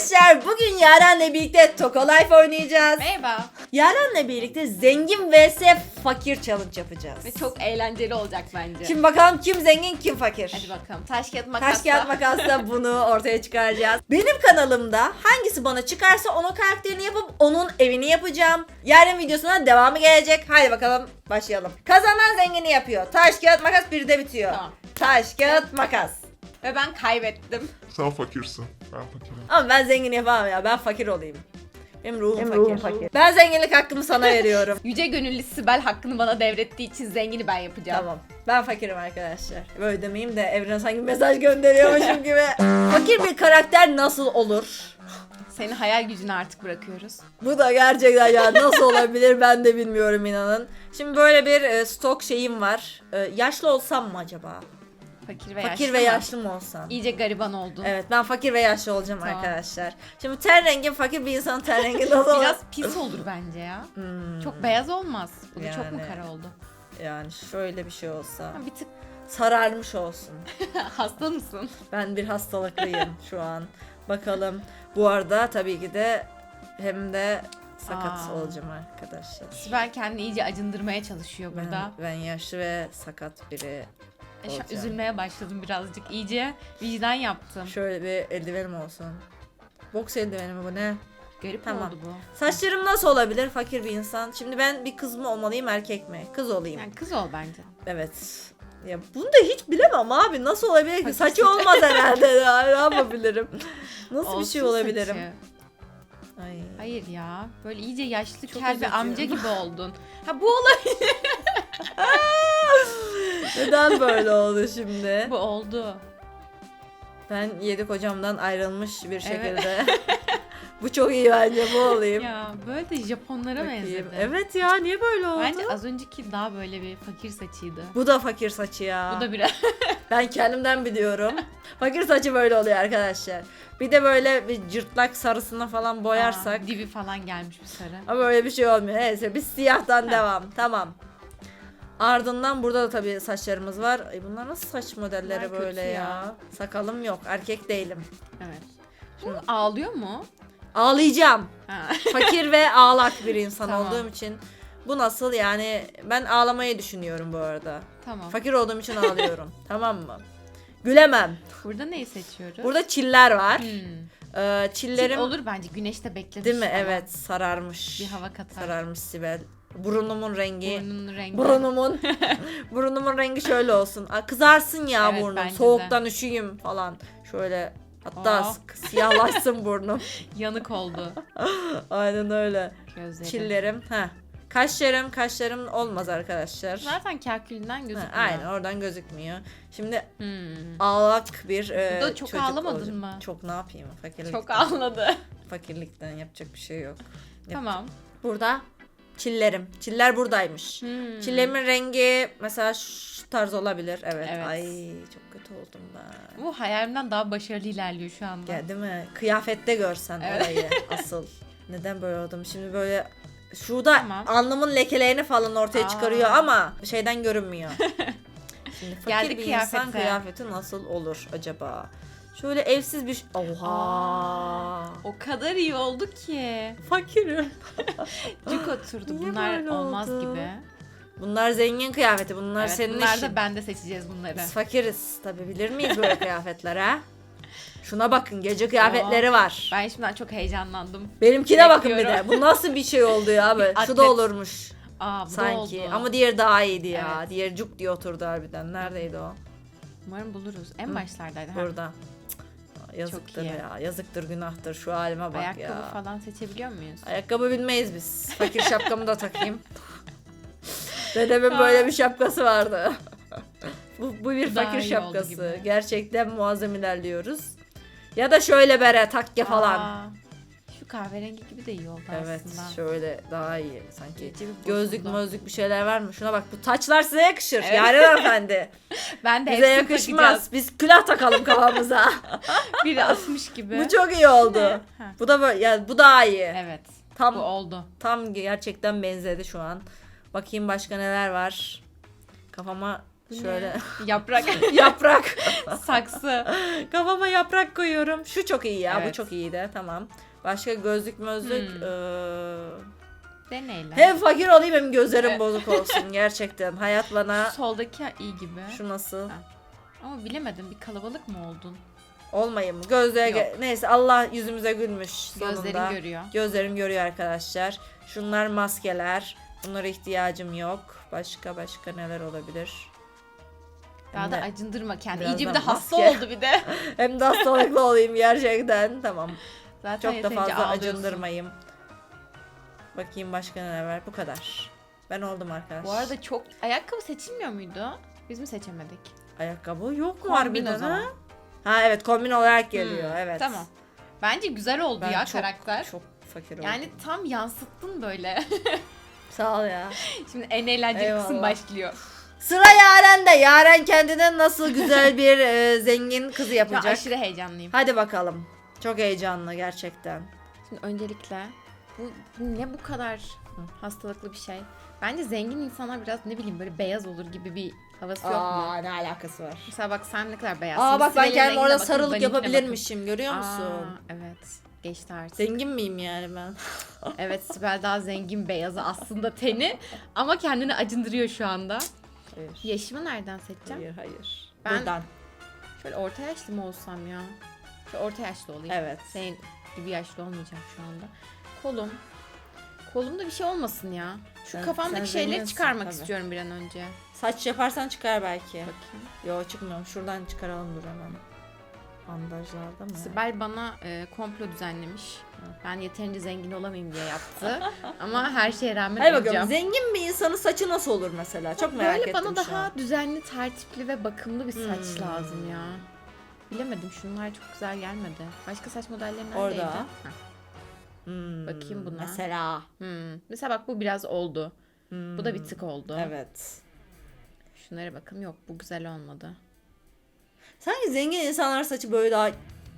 arkadaşlar. Bugün Yaren'le birlikte Toko Life oynayacağız. Merhaba. Yaren'le birlikte zengin vs fakir challenge yapacağız. Ve çok eğlenceli olacak bence. Şimdi bakalım kim zengin kim fakir. Hadi bakalım. Taş kağıt makas. Taş kağıt makasla bunu ortaya çıkaracağız. Benim kanalımda hangisi bana çıkarsa onun karakterini yapıp onun evini yapacağım. Yarın videosuna devamı gelecek. Haydi bakalım başlayalım. Kazanan zengini yapıyor. Taş kağıt makas bir de bitiyor. Tamam. Taş kağıt makas. Ve ben kaybettim. Sen fakirsin. Ben fakirim. Ama ben zengin yapamam ya. Ben fakir olayım. Benim ruhum, Benim fakir. ruhum fakir. Ben zenginlik hakkımı sana veriyorum. Yüce gönüllü Sibel hakkını bana devrettiği için zengini ben yapacağım. tamam. Ben fakirim arkadaşlar. Böyle demeyeyim de evrene sanki mesaj gönderiyormuşum gibi. Fakir bir karakter nasıl olur? Senin hayal gücünü artık bırakıyoruz. Bu da gerçekten ya nasıl olabilir ben de bilmiyorum inanın. Şimdi böyle bir e, stok şeyim var. E, yaşlı olsam mı acaba? Fakir ve fakir yaşlı ve mı? yaşlı mı olsam? İyice gariban oldun. Evet ben fakir ve yaşlı olacağım Tamam. arkadaşlar. Şimdi ten rengim fakir bir insanın ten rengi nasıl olur? Biraz pis olur bence ya. Hmm, Çok beyaz olmaz. Bu da çok mu Yani. kara oldu? Yani şöyle bir şey olsa. Ha, bir tık Sararmış olsun. hasta mısın? Ben bir hastalıklıyım şu an. Bakalım. Bu arada tabii ki de hem de sakat Aa. olacağım arkadaşlar. Sibel kendini iyice acındırmaya çalışıyor Ben, burada. ben yaşlı ve sakat biri şu an olacağım. üzülmeye başladım birazcık. İyice vicdan yaptım. Şöyle bir eldivenim olsun. Boks eldiveni mi bu ne? Garip Tamam. oldu bu. Saçlarım nasıl olabilir fakir bir insan? Şimdi ben bir kız mı olmalıyım erkek mi? Kız olayım. Yani kız ol bence. Evet. Ya bunu da hiç bilemem abi. Nasıl olabilir ki? Fakir Saçı saçı. olmaz herhalde. Ya, ne yapabilirim? Nasıl bir Olsun şey olabilirim? saçı. Ay. Hayır ya. Böyle iyice yaşlı Çok kel bir üzücü. amca gibi oldun. Ha bu olabilir. Neden böyle oldu şimdi? bu oldu. Ben yedi kocamdan ayrılmış bir şekilde. bu çok iyi bence bu olayım. Ya böyle de Japonlara Bakayım. benzedi. Evet ya niye böyle oldu? Bence az önceki daha böyle bir fakir saçıydı. Bu da fakir saçı ya. Bu da biraz Ben kendimden biliyorum. fakir saçı böyle oluyor arkadaşlar. Bir de böyle bir cırtlak sarısına falan boyarsak. Aa, dibi falan gelmiş bir sarı. Ama öyle bir şey olmuyor. Neyse biz siyahtan devam. Tamam. Ardından burada da tabii saçlarımız var. Ay bunlar nasıl saç modelleri Bunlar böyle ya? ya. Sakalım yok. Erkek değilim. Evet. Bu ağlıyor mu? Ağlayacağım. Ha. Fakir ve ağlak bir insan Tamam. olduğum için bu nasıl yani ben ağlamayı düşünüyorum bu arada. tamam. Fakir olduğum için ağlıyorum. tamam mı? Gülemem. Burada neyi seçiyoruz? Burada çiller var. Hmm. Ee, Çil çillerim olur bence güneşte beklemiş. değil mi? falan. Evet, sararmış. Bir hava katar. Sararmış Sibel. Burunumun rengi. Burnunun rengi. Burnumun burnumun rengi şöyle olsun. Aa, kızarsın ya Evet, burnum. bence de. Soğuktan üşüyüm falan. Şöyle hatta Aa. s- siyahlaşsın burnum. Yanık oldu Aynen öyle. gözleri. Çillerim. Ha. Kaşlarım, kaşlarım olmaz arkadaşlar. Zaten kakülünden Ha, gözükmüyor. aynen oradan gözükmüyor. Şimdi Hmm. ağlak bir e, Burada çok çocuk ağlamadın olacak. mı? Çok ne yapayım? Fakirlikten. Çok ağladı. Fakirlikten yapacak bir şey yok. tamam. Burada çillerim. Çiller buradaymış. Hmm. Çillerimin rengi mesela şu tarz olabilir. Evet. Evet. Ay çok kötü oldum ben. Bu hayalimden daha başarılı ilerliyor şu anda. Ya değil mi? Kıyafette görsen Evet. olayı asıl. Neden böyle oldum? Şimdi böyle şurada Tamam. alnımın lekelerini falan ortaya Aa. çıkarıyor ama şeyden görünmüyor. Şimdi fakir Geldik bir insan kıyafete. kıyafeti nasıl olur acaba? Şöyle evsiz bir... Oha! O kadar iyi oldu ki. Fakirim. Cuk oturdu. Niye Bunlar böyle olmaz oldu? gibi. Bunlar zengin kıyafeti. Bunlar evet, senin bunlar işin. da ben de seçeceğiz bunları. Biz fakiriz. Tabi bilir miyiz böyle kıyafetler ha? Şuna bakın gece kıyafetleri var. Ben şimdiden çok heyecanlandım. Benimkine bakın bir de. Bu nasıl bir şey oldu ya abi? Şu da olurmuş Aa bu da sanki. oldu. Ama diğeri daha iyiydi ya. Evet. Diğeri cuk diye oturdu harbiden. Neredeydi o? Umarım buluruz. En Hı. başlardaydı. Ha. Burada. Cık, Yazıktır iyi. ya. Yazıktır günahtır. Şu halime bak Ayakkabı ya. falan seçebiliyor muyuz? Ayakkabı bilmeyiz biz. Fakir şapkamı da takayım. Dedemin böyle bir şapkası vardı. bu, bu bir Daha fakir şapkası. Gerçekten muazzam ilerliyoruz. Ya da şöyle bere takke falan. Şu kahverengi gibi de iyi oldu evet aslında. şöyle daha iyi sanki. Gözlük mözlük bir şeyler var mı? Şuna bak bu taçlar size yakışır. Evet. Yaren efendi. Ben de Bize yakışmaz. takacağız. Biz külah takalım kafamıza. Biri asmış gibi. bu çok iyi oldu. Bu da böyle ya bu daha iyi. Evet. Tam Bu oldu. tam gerçekten benzedi şu an. Bakayım başka neler var. Kafama Bu? Şöyle Yaprak. yaprak. Saksı. Kafama yaprak koyuyorum. Şu çok iyi ya. Bu Evet. çok iyiydi. Tamam. Başka gözlük mözlük. Hmm. Ee, Deneyle. hem fakir olayım hem gözlerim Evet. bozuk olsun. Gerçekten. Hayat bana Soldaki iyi gibi. şu nasıl? Ha. Ama bilemedim bir kalabalık mı oldun? Olmayayım Yok. ge- neyse Allah yüzümüze gülmüş sonunda. Gözlerin görüyor. Gözlerim görüyor arkadaşlar. Şunlar maskeler. Bunlara ihtiyacım yok. Başka başka neler olabilir? Daha Hem da de- acındırma kendini. İyice bir de hasta maske. oldu bir de. Hem de hastalıklı olayım gerçekten. Tamam. Zaten Çok da fazla ağlıyorsun. acındırmayayım. Bakayım başka neler var. Bu kadar. Ben oldum arkadaş. Bu arada çok... Ayakkabı seçilmiyor muydu? Biz mi seçemedik? ayakkabı yok mu harbiden ha? Ha evet kombin olarak geliyor. Hmm, evet. Tamam. Bence güzel oldu Ben ya çok- karakter. Çok fakir oldum. Yani tam yansıttın böyle. sağ ol ya. Şimdi en eğlenceli kısım Eyvallah. başlıyor. Sıra Yaren'de. Yaren kendine nasıl güzel bir e, zengin kızı yapacak. aşırı heyecanlıyım. Hadi bakalım. Çok heyecanlı gerçekten. Şimdi öncelikle bu, ne bu kadar hastalıklı bir şey? Bence zengin insanlar biraz ne bileyim böyle beyaz olur gibi bir havası yok mu? Aa ne alakası var? Mesela bak sen ne kadar beyazsın. Aa bak ben Sibel'in kendim rengine orada bakın, sarılık yapabilirmişim görüyor musun? Aa, evet. Geçti artık. Zengin miyim yani ben? evet Sibel daha zengin beyazı aslında teni ama kendini acındırıyor şu anda. Hayır. Yaşımı nereden seçeceğim? Hayır hayır. Ben- Buradan. Şöyle orta yaşlı mı olsam ya? Orta yaşlı olayım. Evet. Senin gibi yaşlı olmayacağım şu anda. Kolum. Kolumda bir şey olmasın ya. Şu Sen- kafamdaki sen şeyleri zenginsin çıkarmak tabii. istiyorum bir an önce. Saç yaparsan çıkar belki. Bakayım. Yo çıkmıyorum. Şuradan çıkaralım dur hemen. Bandajlarda mı? Sibel bana e, komplo düzenlemiş. Ben yeterince zengin olamayayım diye yaptı. Ama her şeye rağmen Hadi bakalım olacağım. zengin bir insanın saçı nasıl olur mesela? Çok merak Böyle ettim bana şu daha an. düzenli, tertipli ve bakımlı bir saç Hmm. lazım ya. Bilemedim şunlar çok güzel gelmedi. Başka saç modelleri neredeydi? Orada. Heh. Hmm, Bakayım buna. Mesela. Hmm. Mesela bak bu biraz oldu. Hmm, Bu da bir tık oldu. Evet. Şunlara bakın yok bu güzel olmadı. Sanki zengin insanlar saçı böyle daha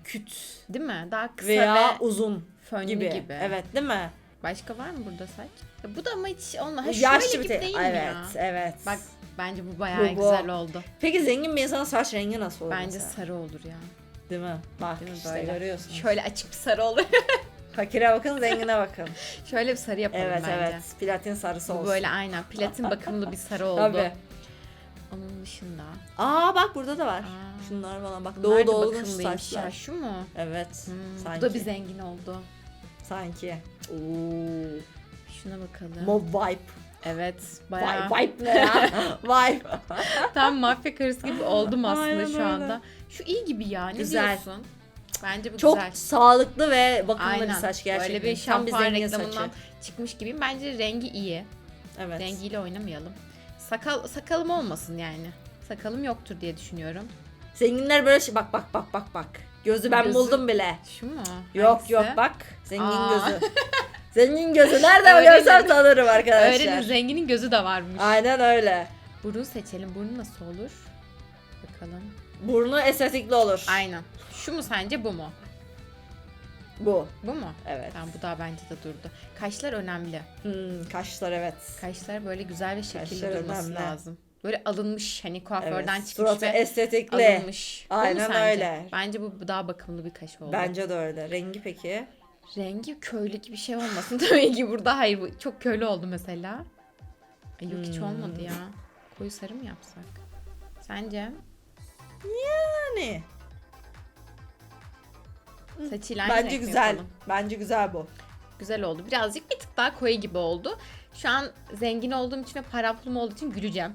küt Değil mi? Daha kısa veya ve uzun fönlü gibi. gibi. Evet değil mi? Başka var mı burada saç? Ya bu da ama hiç olmadı. Ha, Yaşlı şöyle gibi değil Evet, ya? evet. Bak bence bu bayağı Bu, bu. güzel oldu. Peki zengin bir insanın saç rengi nasıl olur Bence mesela? sarı olur ya. Değil mi? Bak Değil mi işte böyle? görüyorsun. Şöyle açık bir sarı olur. Fakire bakın zengine bakın. Şöyle bir sarı yapalım evet bence. evet. Platin sarısı Bu olsun. böyle aynen platin bakımlı bir sarı oldu. Tabii. Onun dışında. Aa bak burada da var. Aa, Şunlar falan bak. bunlar Doğu da dolgun bakımlıymış saçlar. ya. Şu mu? Evet. Hmm, sanki. bu da bir zengin oldu. Sanki. Oo. Şuna bakalım. Mob vibe. Evet bayağı. Vibe, vibe ne ya? vibe. Tam mafya karısı gibi oldum aslında Aynen şu öyle. anda. Şu iyi gibi ya. Ne Güzel. diyorsun? Bence bu Çok güzel. sağlıklı ve bakımlı Aynen. bir saç gerçekten. Böyle bir şampuan reklamından saçı. çıkmış gibiyim. Bence rengi iyi. Evet. Rengiyle oynamayalım. Sakal sakalım olmasın yani. Sakalım yoktur diye düşünüyorum. Zenginler böyle şey bak bak bak bak bak. Gözü ben Gözü- buldum bile. Şu mu? Yok Hangisi? yok bak. Zengin Aa. gözü. Zengin gözü. Nereden Öğrenin. görsem tanırım arkadaşlar. Öğrenin zenginin gözü de varmış. Aynen öyle. Burun seçelim. Burnu nasıl olur? Bakalım. Burnu estetikli olur. Aynen. Şu mu sence bu mu? Bu. Bu mu? Evet. Tamam bu da bence de durdu. Kaşlar önemli. Hmm, kaşlar evet. Kaşlar böyle güzel ve şekilli Kaşlar durması önemli. lazım. Böyle alınmış hani kuaförden evet. çıkmış Suratı ve estetikli. alınmış. Bu mu Aynen sence? öyle. Bence bu daha bakımlı bir kaş oldu. Bence de öyle. Rengi peki? Rengi köylük bir şey olmasın tabii ki burada. Hayır bu çok köylü oldu mesela. Ay yok hiç Hmm. olmadı ya. Koyu sarı mı yapsak? Sence? Yani. Saçıyla aynı Bence renk mi güzel. yapalım? Bence güzel bu. Güzel oldu. Birazcık bir tık daha koyu gibi oldu. Şu an zengin olduğum için ve para pulum olduğu için güleceğim.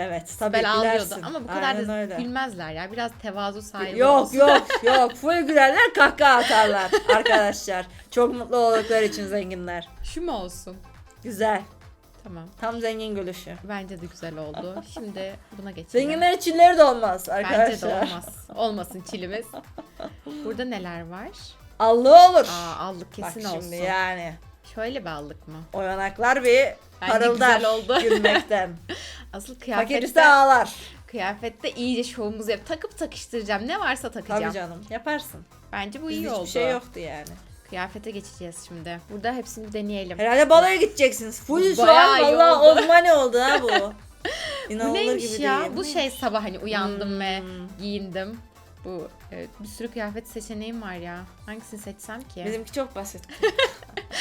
Evet tabii Bel ağlıyordu gülersin. ama bu kadar Aynen da öyle. gülmezler ya. Biraz tevazu sahibi Yok olsun. yok yok. Full gülerler kahkaha atarlar arkadaşlar. Çok mutlu oldukları için zenginler. Şu mu olsun? Güzel. Tamam. Tam zengin gülüşü. Bence de güzel oldu. Şimdi buna geçelim. Zenginler içinleri de olmaz arkadaşlar. Bence de olmaz. Olmasın çilimiz. Burada neler var? Allı olur. Aa allık kesin Bak olsun. şimdi yani. Şöyle bir allık mı? O yanaklar bir Bence parıldar güzel oldu. gülmekten. Asıl kıyafette, ise ağlar. kıyafette iyice şovumuzu yap. Takıp takıştıracağım. Ne varsa takacağım. Tabii canım yaparsın. Bence bu Bizde iyi hiçbir oldu. şey yoktu yani. Kıyafete geçeceğiz şimdi. Burada hepsini deneyelim. Herhalde baloya gideceksiniz. Full şu an valla on money oldu ha bu. İnanılır Bu neymiş gibi ya? değil. Bu şey sabah hani uyandım ve Hmm. giyindim. Bu evet, bir sürü kıyafet seçeneğim var ya. Hangisini seçsem ki? Bizimki çok basit.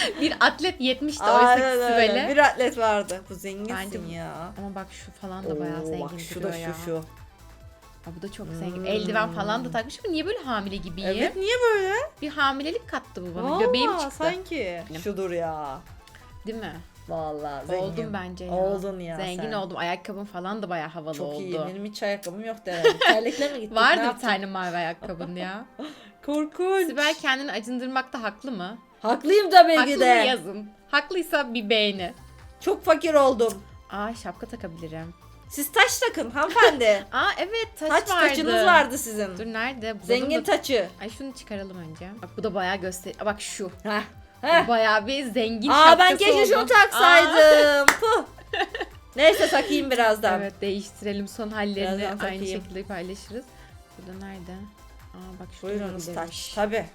Bir atlet 70 de oysa Aynen öyle. böyle. Bir atlet vardı. Bu zenginsin Bence bu- ya. Ama bak şu falan da bayağı Oo, zengin bak şu duruyor da ya. şu şu. Aa, bu da çok zengin. Hmm. Eldiven falan da takmış ama niye böyle hamile gibiyim? Evet niye böyle? Bir hamilelik kattı bu bana. Valla, Göbeğim çıktı. sanki. Benim. Şudur ya. Değil mi? Vallahi zengin. Oldum bence ya. Oldun ya Zengin sen. oldum. Ayakkabım falan da bayağı havalı Çok oldu. iyi. Benim hiç ayakkabım yoktu herhalde. Terlikle mi gittik? ne Vardı bir tane mavi ayakkabın ya. Korkunç. Sibel kendini acındırmakta haklı mı? Haklıyım tabii Haklı ki de. yazın. Haklıysa bir beğeni. Çok fakir oldum. Aa şapka takabilirim. Siz taş takın hanımefendi. Aa evet taç, taç vardı. taçınız vardı sizin. Dur nerede? Bulalım Zengin da- taçı. Ay şunu çıkaralım önce. Bak bu da bayağı göster. Aa, Bak şu. Heh. Bu Heh. Bayağı bir zengin Aa şapkası ben keşke şunu taksaydım. Puh. Neyse takayım birazdan. evet değiştirelim son hallerini Birazdan aynı takayım. şekilde paylaşırız. Burada nerede? Aa bak şu Buyurunuz taş. Tabii.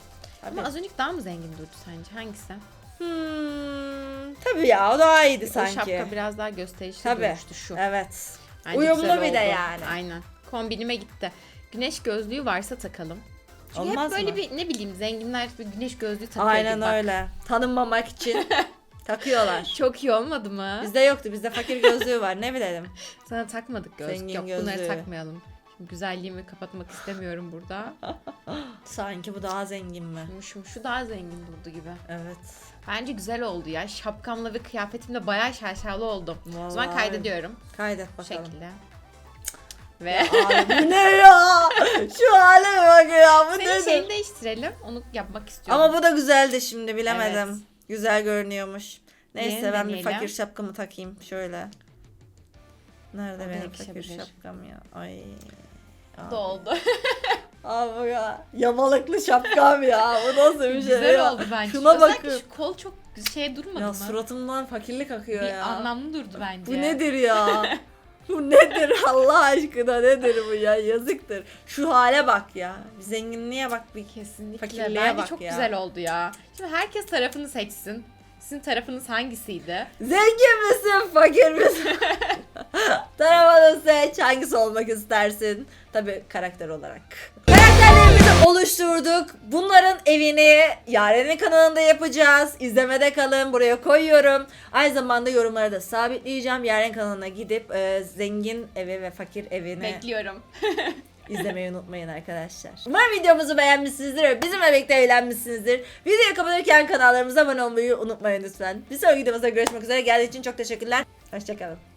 Tabii. Ama az önceki daha mı zengin durdu sence? Hangisi? Hmm, tabii ya o daha iyiydi O sanki. şapka biraz daha gösterişli Tabii. durmuştu şu. Evet. Bence Uyumlu bir de yani. Aynen. Kombinime gitti. Güneş gözlüğü varsa takalım. Çünkü Olmaz hep böyle mı? bir ne bileyim zenginler bir güneş gözlüğü takıyor Aynen bak. öyle. Tanınmamak için takıyorlar. Çok iyi olmadı mı? Bizde yoktu. Bizde fakir gözlüğü var. Ne bilelim. Sana takmadık gözlük. Zengin Yok bunları gözlüğü. takmayalım. Şimdi güzelliğimi kapatmak istemiyorum burada. Sanki bu daha zengin mi? Şu, şu, daha zengin durdu gibi. Evet. Bence güzel oldu ya. Şapkamla ve kıyafetimle bayağı şaşalı oldum. O zaman Vallahi. kaydediyorum. Kaydet Bu bakalım. şekilde. Ve bu ne ya? Şu hale bak ya. Bu senin şeyini değiştirelim. Onu yapmak istiyorum. Ama bu da güzeldi şimdi bilemedim. Evet. Güzel görünüyormuş. Neyse Yeni ben bir deneyelim. fakir şapkamı takayım şöyle. Nerede benim fakir şapkam ya? Ay. da oldu. Abi ya. Yamalıklı şapkam ya. Bu nasıl bir şey Güzel ya? oldu bence. Şuna Özellikle bakın. şu kol çok şey durmadı Ya mı? suratımdan fakirlik akıyor bir ya. anlamlı durdu bence. Bu nedir ya? bu nedir Allah aşkına nedir bu ya yazıktır. Şu hale bak ya. Bir zenginliğe bak bir Kesinlikle. Fakirliğe Bence bak çok ya. güzel oldu ya. Şimdi herkes tarafını seçsin. Sizin tarafınız hangisiydi? Zengin misin, fakir misin? Tarafını seç, hangisi olmak istersin? Tabii karakter olarak. Karakterlerimizi oluşturduk. Bunların evini Yaren'in kanalında yapacağız. İzlemede kalın, buraya koyuyorum. Aynı zamanda yorumları da sabitleyeceğim. Yaren kanalına gidip e, zengin evi ve fakir evini Bekliyorum. izlemeyi unutmayın arkadaşlar. Umarım videomuzu beğenmişsinizdir ve bizimle birlikte eğlenmişsinizdir. Videoyu kapatırken kanallarımıza abone olmayı unutmayın lütfen. Bir sonraki videomuzda görüşmek üzere. Geldiğiniz için çok teşekkürler. Hoşçakalın.